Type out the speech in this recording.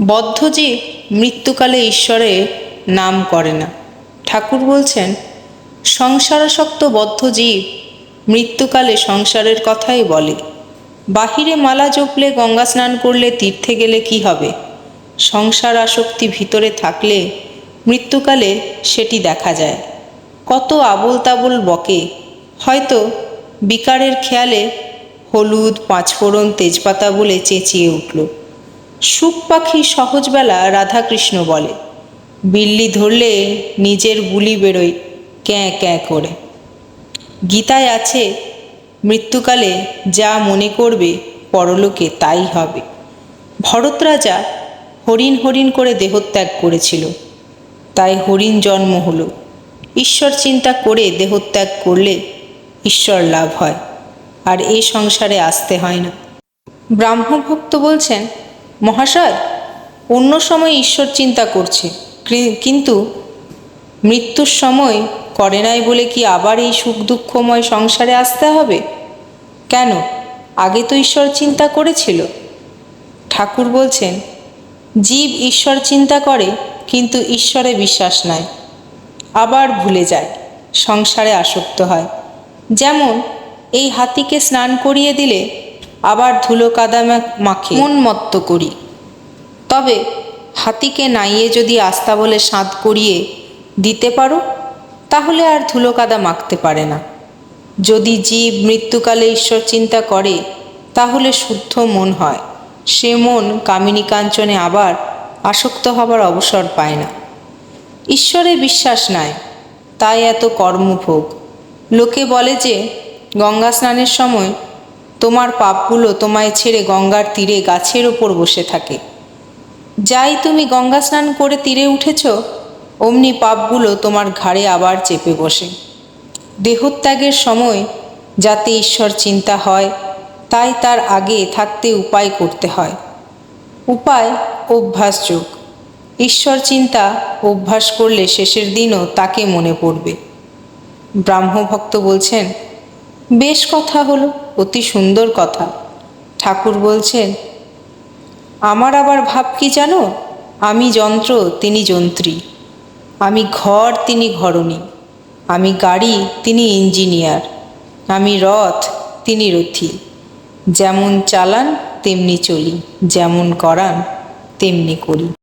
বদ্ধজীব মৃত্যুকালে ঈশ্বরে নাম করে না। ঠাকুর বলছেন, সংসারাসক্ত বদ্ধজীব মৃত্যুকালে সংসারের কথাই বলে। বাহিরে মালা জপলে, গঙ্গা স্নান করলে, তীর্থে গেলে কি হবে? সংসার আসক্তি ভিতরে থাকলে মৃত্যুকালে সেটি দেখা যায়। কত আবোল তাবোল বকে। হয়তো বিকারের খেয়ালে হলুদ, পাঁচফোড়ন, তেজপাতা বলে চেঁচিয়ে উঠল। সুখ পাখি সহজবেলা রাধাকৃষ্ণ বলে। বিল্লি ধরলে নিজের বুলি বেরোয় ক্যাঁ ক্যাঁ করে। গীতায় আছে, মৃত্যুকালে যা মনে করবে পরলোকে তাই হবে। ভরত রাজা হরিণ হরিণ করে দেহত্যাগ করেছিল। তাই হরিণ জন্ম হলো। ঈশ্বর চিন্তা করে দেহত্যাগ করলে ঈশ্বর লাভ হয়। আর এই সংসারে আসতে হয় না। ব্রাহ্মভক্ত বলছেন মহাশয়, অন্য সময় ঈশ্বর চিন্তা করছে। কিন্তু মৃত্যুর সময় করে নাই বলে কি আবার এই সুখ দুঃখময় সংসারে আসতে হবে? কেন? আগে তো ঈশ্বর চিন্তা করেছিল। ঠাকুর বলছেন, জীব ঈশ্বর চিন্তা করে, কিন্তু ঈশ্বরে বিশ্বাস নাই। আবার ভুলে যায়, সংসারে আসক্ত হয়। যেমন এই হাতিকে স্নান করিয়ে দিলে আবার ধুলো কাদা মাখে মন মত্ত করি। তবে হাতিকে নাইয়ে যদি আস্তা বলে সাঁত করিয়ে দিতে পারো, তাহলে আর ধুলো কাদা মাখতে পারে না। যদি জীব মৃত্যুকালে ঈশ্বর চিন্তা করে, তাহলে শুদ্ধ মন হয়। সে মন কামিনী কাঞ্চনে আবার আসক্ত হবার অবসর পায় না। ঈশ্বরে বিশ্বাস নাই, তাই এত কর্মভোগ। লোকে বলে যে, গঙ্গা স্নানের সময় তোমার পাপগুলো তোমায় ছেড়ে গঙ্গার তীরে গাছের ওপর বসে থাকে। যাই তুমি গঙ্গা স্নান করে তীরে উঠেছ, অমনি পাপগুলো তোমার ঘাড়ে আবার চেপে বসে। দেহত্যাগের সময় যাতে ঈশ্বর চিন্তা হয়, তাই তার আগে থাকতে উপায় করতে হয়। উপায় অভ্যাসযোগ ঈশ্বর চিন্তা, অভ্যাস করলে শেষের দিনও তাকে মনে পড়বে। ব্রাহ্মভক্ত বলছেন বেশ কথা হলো, অতি সুন্দর কথা। ঠাকুর বলছেন, আমার আবার ভাব কি জানো? আমি যন্ত্র, তিনি যন্ত্রী। আমি ঘর, তিনি ঘরণী। আমি গাড়ি, তিনি ইঞ্জিনিয়ার। আমি রথ, তিনি রথী। যেমন চালান, তেমনি চলি। যেমন করান, তেমনি করি।